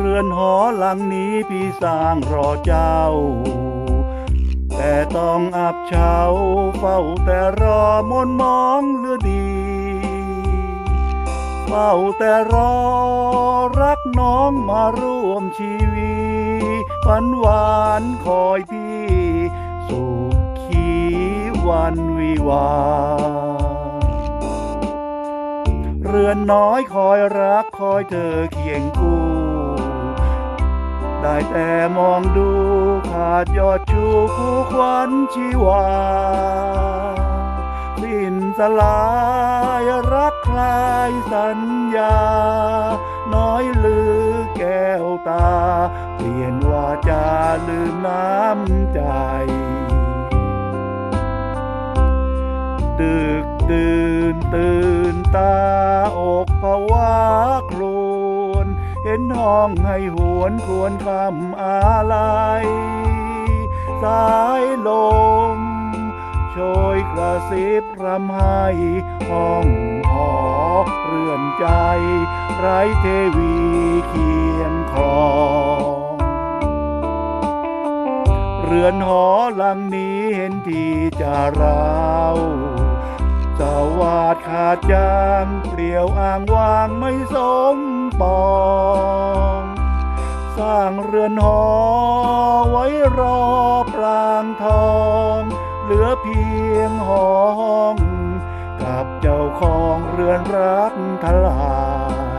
เรือนหอหลังนี้พี่สร้างรอเจ้า แต่ต้องอับเฉาเฝ้าแต่รอมนมองเลือดี เฝ้าแต่รอรักน้องมาร่วมชีวิตฝันหวานคอยพี่สุขีวันวิวาเรือนน้อยคอยรักคอยเธอเคียงคู่ ได้แต่มองดูขาดยอดชูคู่ควันชีวาสิ้นสลายรักคลายสัญญา น้อยลือแก้วตา เปลี่ยนวาจาลืมน้ำใจดึกดื่นตื่นตาอกภาวะครว เห็นห้องให้หวนควรคำอาลัยสายลมโชยกระซิบรำไห้ห้องหอเรือนใจ ไร้เทวีเคียงครองเรือนหอหลังนี้เห็นทีจะร้าว สวาดขาดจางเปลี่ยวอ่างวางไม่สมปอง สร้างเรือนหอไว้รอปรางทอง เหลือเพียงหอห้อง กับเจ้าของเรือนรักทลาย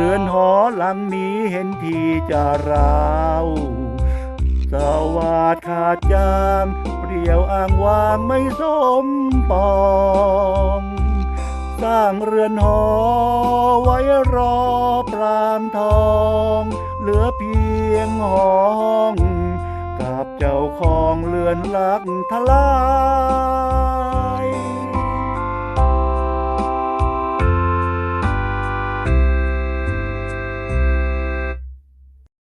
เรือนหอหลังนี้เห็นทีจะร้าวสวาดขาดจางเปลี่ยวอ่างวางไม่สมปอง สร้างเรือนหอไว้รอปรางทอง เหลือเพียงหอห้อง กับเจ้าของเรือนรักทลาย